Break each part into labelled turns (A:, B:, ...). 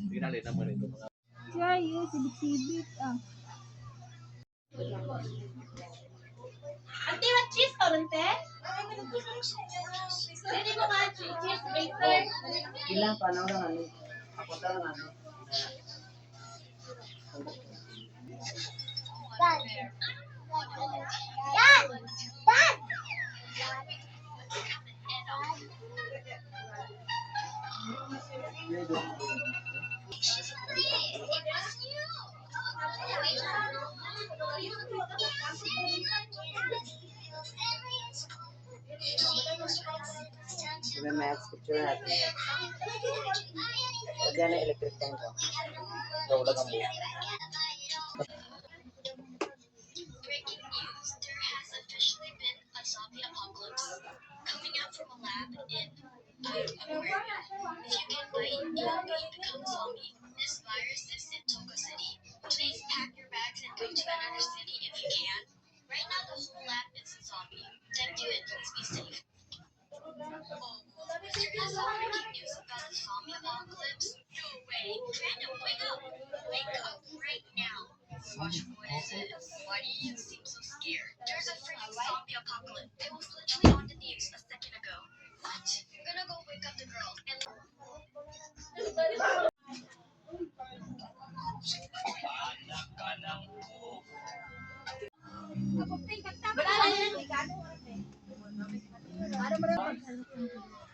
A: Tingnan naman ito mga
B: Siya yun, sibit-sibit. Ah.
C: Ante, what cheese ka rin, te? Pwede mo nga cheese baker.
D: Ilang panahon lang ano? Ako lang ano?
B: Yan! Yan!
D: May max
E: Breaking news, there has Officially been a zombie apocalypse coming out from a lab in if you can bite, you will become a zombie. This virus is in Togo City. Please pack your bags and go to another city if you can. Right now, the whole lab is a zombie. Thank you and please be safe. Oh, Mr. Nessa, breaking news about the zombie apocalypse? No way. Brandon, wake up. Wake up right now. Watch what is it? Why do you seem so scared? There's a freaking zombie apocalypse. It was literally on the news a second ago. What? We're gonna go wake up the girl and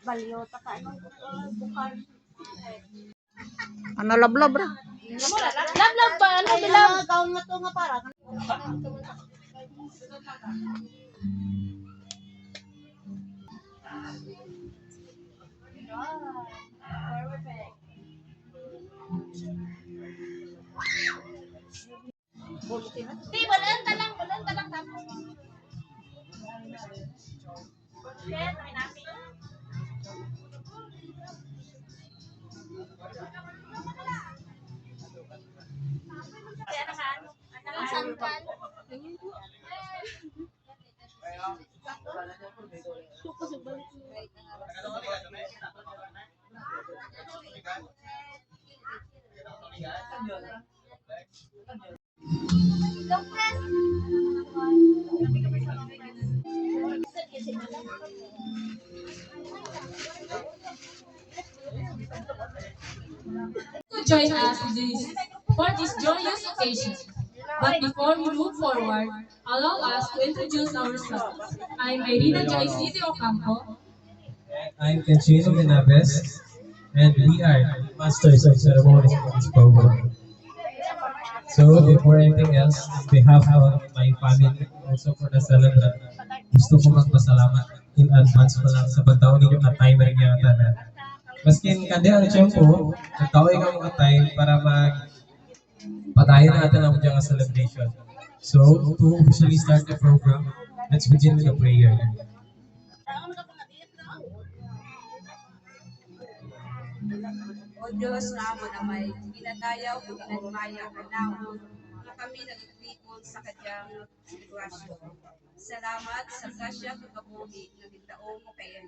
B: Balyota ka. Ano? Bukar.
D: Ano lablab ra?
B: Lablab ba? Ano bilang? Kaon nga to nga para.
C: Di,
F: to join us this, for this joyous occasion. But before we move forward, allow us to introduce ourselves. I'm Irina Joyce City Ocampo.
G: I'm Kenchino Benaves, and we are masters of ceremonies for this program. So, before anything else, behalf of my family, also for the celebrant, gusto ko magpasalamat in advance pa lang sa pagtaon ninyo ka timer niya ata na. Maskin kadi ang tiyempo, nagtaon ikaw mga time para mag patayin natin ang mga celebration. So, to officially start the program, let's begin with a prayer.
H: O Diyos na amo na may ginadayaw o ginagmaya ka naon na kami nagtipon sa kanyang sitwasyon. Salamat sa grasya at kabuhi na gitaong mo kay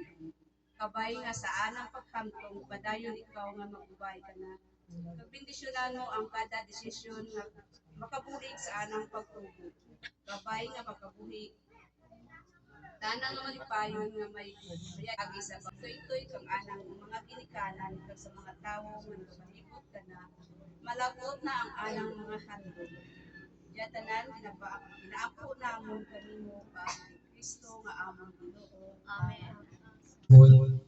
H: Kabay nga sa anang pagkantong, padayon ikaw nga magubay ka na. Pagbindisyonan mo ang kada desisyon nga makabulig sa anang pagtubo. Kabay nga makabuhi Tanang malipayon nga may mayagi sa pagtoy-toy kang anang mga ginikanan kag sa mga tawo nga nagpalibot ka na malagot na ang anang mga handog. Yatanan ginapa ginaapo namon kanimo pa kay Kristo nga among Ginoo. Amen.
G: full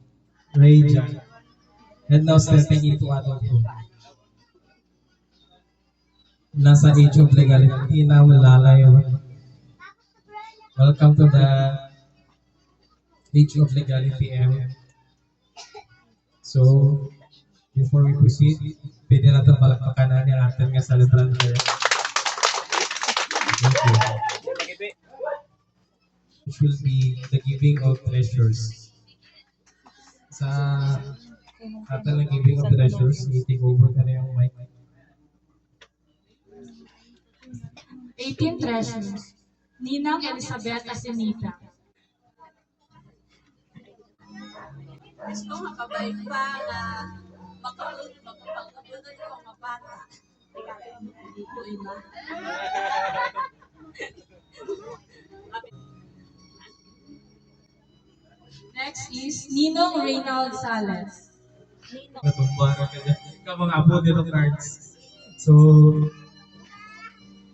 G: radiant, and now stepping into adulthood. Nasa age of legality na malalayo. Welcome to the age of legality M. So, before we proceed, pwede na ito palakpakan na ni atin nga celebrante. Thank you. Which will be the giving of treasures. Sa atin na giving of treasures, i-take over ka na yung mic.
F: 18 treasures. Ninang Elizabeth Asinita.
I: Gusto nga kabay pa nga makapag makapagkabunan ko mga bata.
F: Next is Ninong Reynald Sales.
G: Natumbara ka dyan. Ikaw mga apo nito cards. So,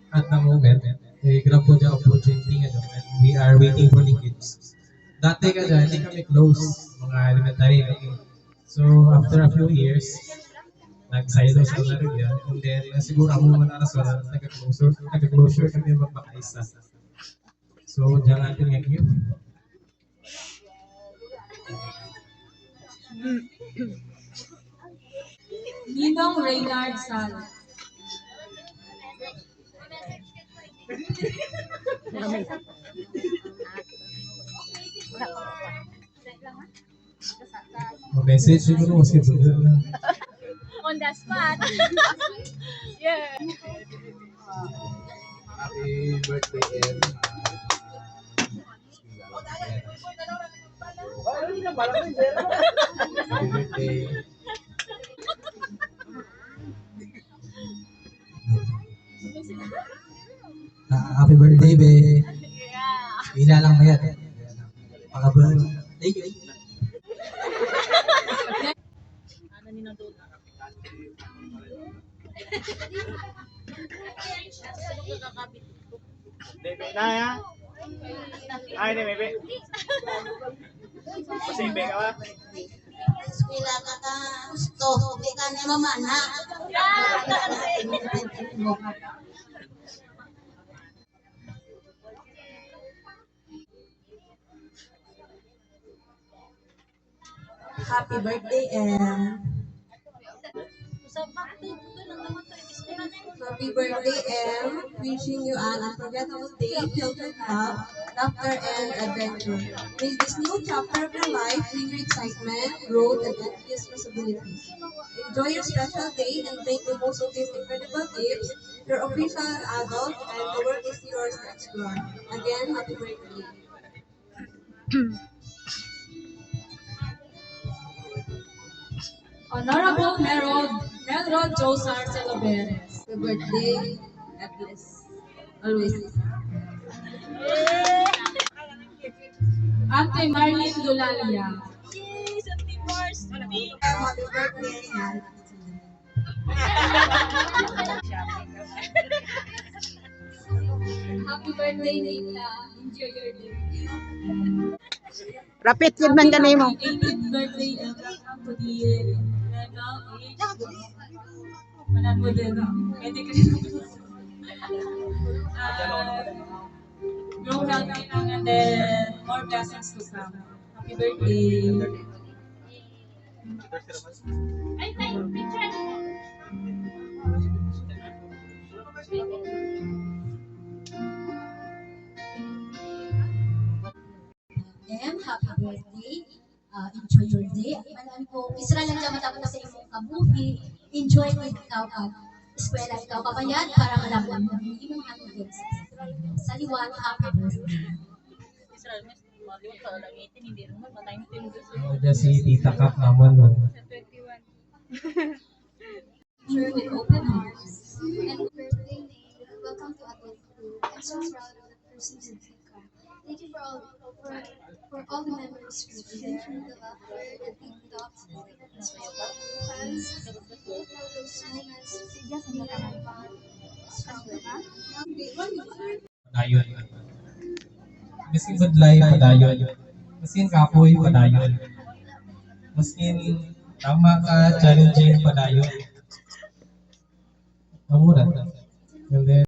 G: at the moment, eh, grab po dyan opportunity nga. And we are waiting for the kids. Dati ka dyan, hindi kami close, mga elementary. So, after a few years, nag-silo sa Larigya. And then, uh, siguro ako mga naras wala, nag-closure, nag-closure kami magpakaisa. So, dyan natin nga gift.
F: Ninong Reynald Sales.
G: Message siguro mo si brother na.
J: On the spot. yeah.
A: Happy birthday, Em. Happy birthday.
K: Happy birthday.
L: Bebe na ya. Ay, hindi, bebe. Pasibe ka ba?
M: Eskwela ka ka gusto. Hindi ka na mamana.
I: Happy birthday, Em. Happy birthday, Em. Wishing you an unforgettable day filled with love, laughter, and adventure. May this new chapter of your life bring you excitement, growth, and endless possibilities. Enjoy your special day and make the most of these incredible gifts. You're official adult, and the world is yours to explore. Again, happy birthday.
F: Honorable Merod, Melrod Josar Celoveres.
I: Happy birthday. God bless. Always.
F: Ate Marlene Dulalia.
I: Happy birthday.
F: Happy birthday, Nita. Enjoy your day.
D: Rapit yun man ganay mo.
F: 18th birthday of Manan mo din. no? Pwede ka rin. Uh, grow healthy lang and then more blessings to come. Happy birthday.
J: Ay, tayo, picture.
M: Em, happy birthday. Uh, enjoy your day. Manan ko, isra lang dyan matapos sa imong kabuhi. Enjoy with ikaw at eskwela ikaw kabayan para malaman mo ang imong handling sa eskwela. Sa liwan, happy birthday.
J: Ka hindi mo sa
G: Ano si Tita Kap naman. no?
J: 21.
G: Padayon. Miskin budlay, padayon. Miskin kapoy, padayon. Miskin tama ka, challenging, padayon. Mamurat. And then,